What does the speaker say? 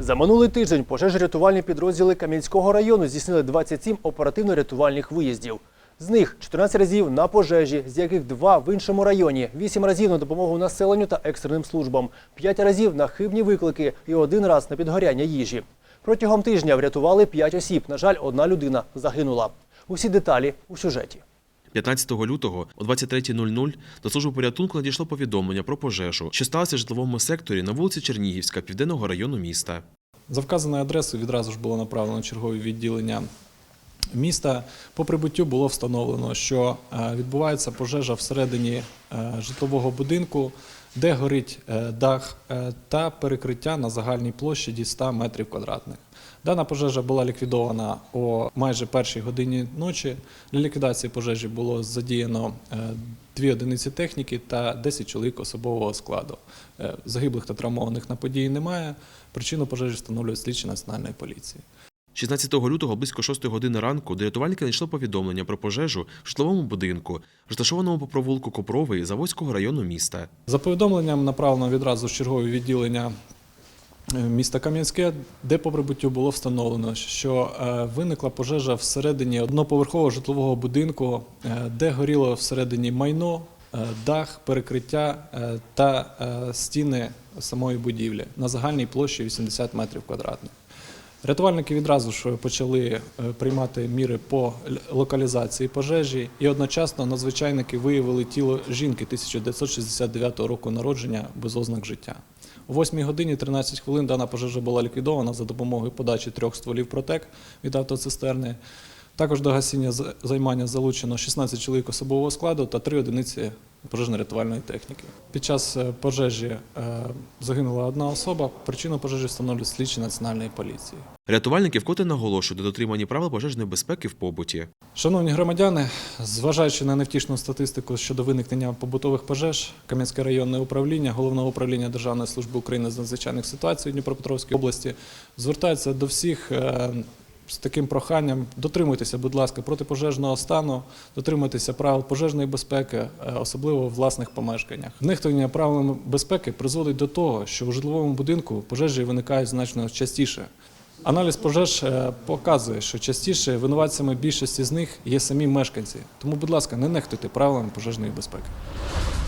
За минулий тиждень пожежно-рятувальні підрозділи Кам'янського району здійснили 27 оперативно-рятувальних виїздів. З них 14 разів на пожежі, з яких два в іншому районі, 8 разів на допомогу населенню та екстреним службам, 5 разів на хибні виклики і один раз на підгоряння їжі. Протягом тижня врятували 5 осіб. На жаль, одна людина загинула. Усі деталі у сюжеті. 15 лютого о 23.00 до служби порятунку надійшло повідомлення про пожежу, що сталося в житловому секторі на вулиці Чернігівська, південного району міста. За вказаною адресою відразу ж було направлено чергові відділення міста. По прибуттю було встановлено, що е, відбувається пожежа всередині е, житлового будинку, де горить е, дах та перекриття на загальній площаді 100 метрів квадратних. Дана пожежа була ліквідована о майже першій годині ночі. Для ліквідації пожежі було задіяно дві одиниці техніки та 10 чоловік особового складу. Загиблих та травмованих на події немає. Причину пожежі встановлюють слідчі національної поліції. 16 лютого близько 6 години ранку до рятувальника надійшло повідомлення про пожежу в житловому будинку, розташованому по провулку Копровий Заводського району міста. За повідомленням направлено відразу чергове відділення е, міста Кам'янське, де по прибуттю було встановлено, що е, виникла пожежа всередині одноповерхового житлового будинку, е, де горіло всередині майно, дах, перекриття та стіни самої будівлі на загальній площі 80 метрів квадратних. Рятувальники відразу ж почали е, приймати міри по локалізації пожежі, і одночасно надзвичайники виявили тіло жінки 1969 року народження без ознак життя. О 8 годині 13 хвилин дана пожежа була ліквідована за допомогою подачі трьох стволів протек від автоцистерни. Також до гасіння займання залучено 16 чоловік особового складу та 3 одиниці пожежно-рятувальної техніки. Під час е, пожежі е, загинула одна особа. Причину пожежі встановлюють слідчі національної поліції. Рятувальники вкотре наголошують на дотриманні правил пожежної безпеки в побуті. Шановні громадяни, зважаючи на невтішну статистику щодо виникнення побутових пожеж, Кам'янське районне управління Головного управління Державної служби України з надзвичайних ситуацій у Дніпропетровській області звертається до всіх е, з таким проханням: дотримуйтеся, будь ласка, протипожежного стану, дотримуйтеся правил пожежної безпеки, е, особливо в власних помешканнях. Нехтування правилами безпеки призводить до того, що у житловому будинку пожежі виникають значно частіше. Аналіз пожеж е, показує, що частіше винуватцями більшості з них є самі мешканці. Тому, будь ласка, не нехтуйте правилами пожежної безпеки.